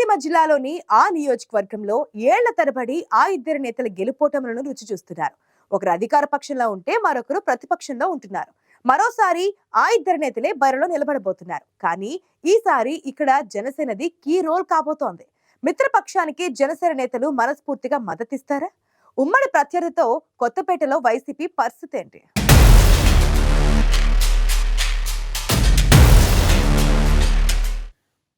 కోనసీమ జిల్లాలోని ఆ నియోజకవర్గంలో ఏళ్ళ తరబడి ఆ ఇద్దరు నేతల గెలుపోటములను రుచి చూస్తున్నారు. ఒకరు అధికార పక్షంలో ఉంటే మరొకరు ప్రతిపక్షంలో ఉంటున్నారు. మరోసారి ఆ ఇద్దరు నేతలే బరిలో నిలబడబోతున్నారు. కానీ ఈసారి ఇక్కడ జనసేనది కీ రోల్ కాబోతోంది. మిత్రపక్షానికి జనసేన నేతలు మనస్ఫూర్తిగా మద్దతిస్తారా? ఉమ్మడి ప్రత్యర్థితో కొత్తపేటలో వైసీపీ పరిస్థితి ఏంటి?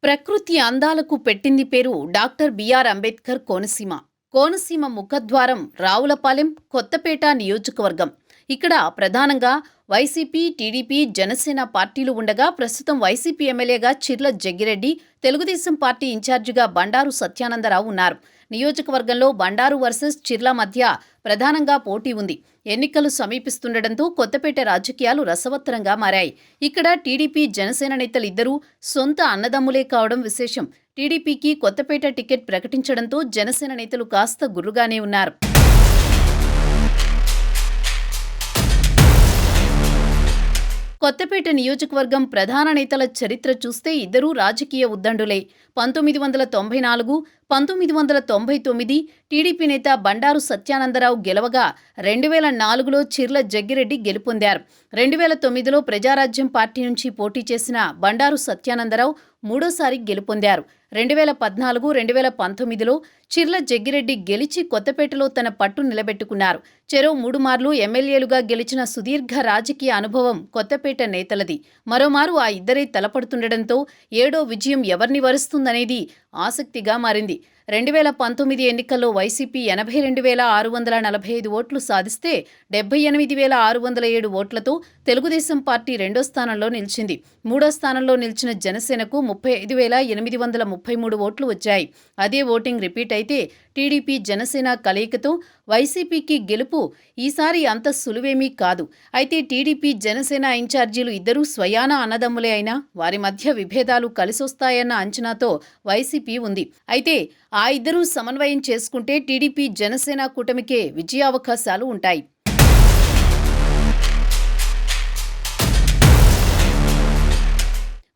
ప్రకృతి అందాలకు పెట్టింది పేరు doctor B R Ambedkar Konaseema. Konaseema ముఖద్వారం రావులపాలెం కొత్తపేట నియోజకవర్గం. ఇక్కడ ప్రధానంగా వైసీపీ టీడీపీ జనసేన పార్టీలు ఉండగా ప్రస్తుతం వైసీపీ ఎమ్మెల్యేగా చిర్ల జగ్గిరెడ్డి తెలుగుదేశం పార్టీ ఇన్ఛార్జిగా బండారు సత్యానందరావు ఉన్నారు. నియోజకవర్గంలో బండారు వర్సెస్ చిర్ల మధ్య ప్రధానంగా పోటీ ఉంది. ఎన్నికలు సమీపిస్తుండటంతో కొత్తపేట రాజకీయాలు రసవత్తరంగా మారాయి. ఇక్కడ టీడీపీ జనసేన నేతలు ఇద్దరూ సొంత అన్నదమ్ములే కావడం విశేషం. టీడీపీకి కొత్తపేట టికెట్ ప్రకటించడంతో జనసేన నేతలు కాస్త గుర్రుగానే ఉన్నారు. కొత్తపేట నియోజకవర్గం ప్రధాన నేతల చరిత్ర చూస్తే ఇద్దరూ రాజకీయ ఉద్దండులే. పంతొమ్మిది వందల తొంభై నాలుగు పంతొమ్మిది వందల తొంభై తొమ్మిది టీడీపీ నేత బండారు సత్యానందరావు గెలవగా రెండు వేల నాలుగులో చిర్ల జగ్గిరెడ్డి గెలుపొందారు. రెండు వేల తొమ్మిదిలో ప్రజారాజ్యం పార్టీ నుంచి పోటీ చేసిన బండారు సత్యానందరావు మూడోసారి గెలుపొందారు. రెండు వేల పద్నాలుగు రెండు వేల పంతొమ్మిదిలో చిర్ల జగ్గిరెడ్డి గెలిచి కొత్తపేటలో తన పట్టు నిలబెట్టుకున్నారు. చెరో మూడు మార్లు ఎమ్మెల్యేలుగా గెలిచిన సుదీర్ఘ రాజకీయ అనుభవం కొత్తపేట నేతలది. మరోమారు ఆ ఇద్దరే తలపడుతుండటంతో ఏడో విజయం ఎవరిని వరుస్తుందనేది ఆసక్తిగా మారింది. రెండు వేల పంతొమ్మిది ఎన్నికల్లో వైసీపీ ఎనభై రెండు వేల ఆరు వందల నలభై ఐదు ఓట్లు సాధిస్తే డెబ్బై ఎనిమిది వేల ఆరు వందల ఏడు ఓట్లతో తెలుగుదేశం పార్టీ రెండో స్థానంలో నిలిచింది. మూడో స్థానంలో నిలిచిన జనసేనకు ముప్పై ఐదు వేల ఎనిమిది వందల ముప్పై మూడు ఓట్లు వచ్చాయి. అదే ఓటింగ్ రిపీట్ అయితే టీడీపీ జనసేన కలయికతో వైసీపీకి గెలుపు ఈసారి అంత సులువేమీ కాదు. అయితే టీడీపీ జనసేన ఇన్ఛార్జీలు ఇద్దరూ స్వయాన అన్నదమ్ములే అయినా వారి మధ్య విభేదాలు కలిసొస్తాయన్న అంచనాతో వైసీపీ ఉంది. అయితే ఆ ఇద్దరూ సమన్వయం చేసుకుంటే టీడీపీ జనసేన కూటమికే విజయావకాశాలు ఉంటాయి.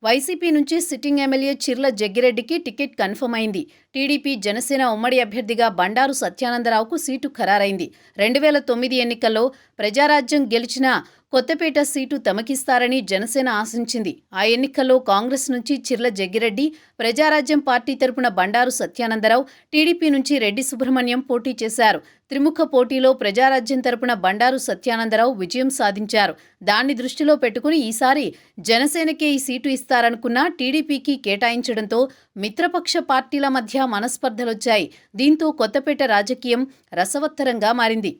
వైసీపీ నుంచి సిట్టింగ్ ఎమ్మెల్యే చిర్ల జగ్గిరెడ్డికి టికెట్ కన్ఫర్మ్ అయింది. టీడీపీ జనసేన ఉమ్మడి అభ్యర్థిగా బండారు సత్యానందరావుకు సీటు ఖరారైంది. రెండు వేల తొమ్మిది ఎన్నికల్లో ప్రజారాజ్యం గెలిచిన కొత్తపేట సీటు తమకిస్తారని జనసేన ఆశించింది. ఆ ఎన్నికల్లో కాంగ్రెస్ నుంచి చిర్ల జగ్గిరెడ్డి ప్రజారాజ్యం పార్టీ తరపున బండారు సత్యానందరావు టీడీపీ నుంచి రెడ్డి సుబ్రహ్మణ్యం పోటీ చేశారు. త్రిముఖ పోటీలో ప్రజారాజ్యం తరపున బండారు సత్యానందరావు విజయం సాధించారు. దాన్ని దృష్టిలో పెట్టుకుని ఈసారి జనసేనకే ఈ సీటు ఇస్తారనుకున్నా టీడీపీకి కేటాయించడంతో మిత్రపక్ష పార్టీల మధ్య మనస్పర్ధలొచ్చాయి. దీంతో కొత్తపేట రాజకీయం రసవత్తరంగా మారింది.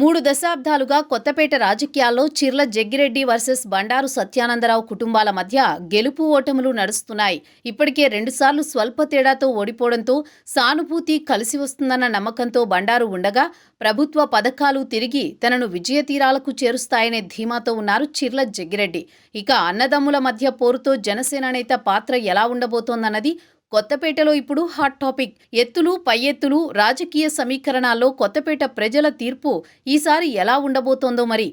మూడు దశాబ్దాలుగా కొత్తపేట రాజకీయాల్లో చిర్ల జగ్గిరెడ్డి వర్సెస్ బండారు సత్యానందరావు కుటుంబాల మధ్య గెలుపు ఓటములు నడుస్తున్నాయి. ఇప్పటికే రెండుసార్లు స్వల్ప తేడాతో ఓడిపోవడంతో సానుభూతి కలిసి వస్తుందన్న నమ్మకంతో బండారు ఉండగా ప్రభుత్వ పథకాలు తిరిగి తనను విజయ తీరాలకు చేరుస్తాయనే ధీమాతో ఉన్నారు చిర్ల జగ్గిరెడ్డి. ఇక అన్నదమ్ముల మధ్య పోరుతో జనసేన నేత పాత్ర ఎలా ఉండబోతోందన్నది కొత్తపేటలో ఇప్పుడు హాట్ టాపిక్. ఎత్తులు పై ఎత్తులు రాజకీయ సమీకరణాల్లో కొత్తపేట ప్రజల తీర్పు ఈసారి ఎలా ఉండబోతోందో మరి.